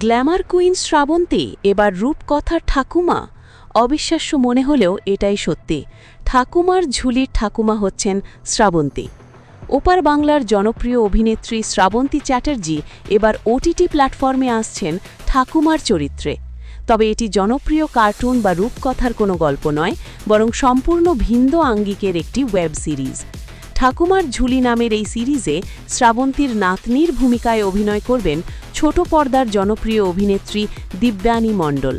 Glamour queen Srabanti, এবার রূপকথার ঠাকুমা। অবিশ্বাস্য মনে হলেও এটাই সত্যি। ঠাকুমার ঝুলির ঠাকুমা হচ্ছেন শ্রাবন্তী। ওপার বাংলার জনপ্রিয় অভিনেত্রী শ্রাবন্তী চ্যাটার্জি এবার ওটিটি প্ল্যাটফর্মে আসছেন ঠাকুমার চরিত্রে। তবে এটি জনপ্রিয় কার্টুন বা রূপকথার কোনো গল্প নয়, বরং সম্পূর্ণ ভিন্ন আঙ্গিকের একটি ওয়েব সিরিজ। ঠাকুমার ঝুলি নামের এই সিরিজে শ্রাবন্তীর নাতনির ভূমিকায় অভিনয় করবেন ছোট পর্দার জনপ্রিয় অভিনেত্রী দিব্যানী মণ্ডল।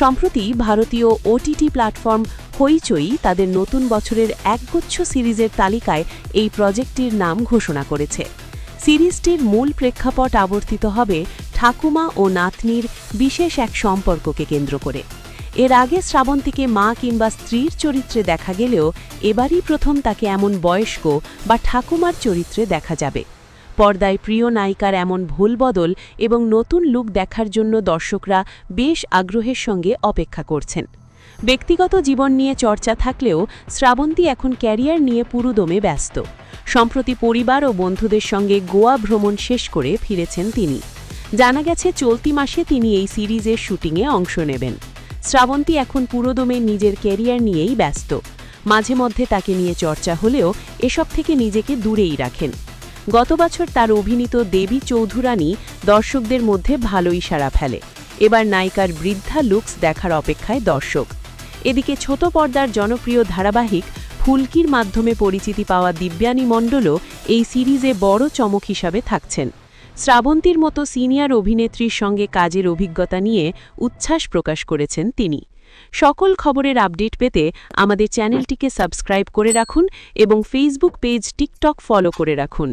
সম্প্রতি ভারতীয় ওটিটি প্ল্যাটফর্ম হইচই তাদের নতুন বছরের একগুচ্ছ সিরিজের তালিকায় এই প্রজেক্টটির নাম ঘোষণা করেছে। সিরিজটির মূল প্রেক্ষাপট আবর্তিত হবে ঠাকুমা ও নাতনির বিশেষ এক সম্পর্ককে কেন্দ্র করে। এর আগে শ্রাবন্তীকে মা কিংবা স্ত্রীর চরিত্রে দেখা গেলেও এবারই প্রথম তাকে এমন বয়স্ক বা ঠাকুমার চরিত্রে দেখা যাবে। পর্দায় প্রিয় নায়িকার এমন ভুলবদল এবং নতুন লুক দেখার জন্য দর্শকরা বেশ আগ্রহের সঙ্গে অপেক্ষা করছেন। ব্যক্তিগত জীবন নিয়ে চর্চা থাকলেও শ্রাবন্তী এখন ক্যারিয়ার নিয়ে পুরুদমে ব্যস্ত। সম্প্রতি পরিবার ও বন্ধুদের সঙ্গে গোয়া ভ্রমণ শেষ করে ফিরেছেন তিনি। জানা গেছে, চলতি মাসে তিনি এই সিরিজের শুটিংয়ে অংশ নেবেন। শ্রাবন্তী এখন পুরোদমে নিজের ক্যারিয়ার নিয়েই ব্যস্ত। মাঝে মধ্যে তাকে নিয়ে চর্চা হলেও এসব থেকে নিজেকে দূরেই রাখেন। গত বছর তার অভিনীত দেবী চৌধুরানী দর্শকদের মধ্যে ভালোই সাড়া ফেলে। এবার নায়িকার বৃদ্ধা লুকস দেখার অপেক্ষায় দর্শক। এদিকে ছোট পর্দার জনপ্রিয় ধারাবাহিক ফুলকির মাধ্যমে পরিচিতি পাওয়া দিব্যানী মণ্ডলও এই সিরিজে বড় চমক হিসাবে থাকছেন। শ্রাবন্তীর মতো সিনিয়র অভিনেত্রীর সঙ্গে কাজের অভিজ্ঞতা নিয়ে উচ্ছ্বাস প্রকাশ করেছেন তিনি। সকল খবরের আপডেট পেতে আমাদের চ্যানেলটিকে সাবস্ক্রাইব করে রাখুন এবং ফেসবুক পেজ টিকটক ফলো করে রাখুন।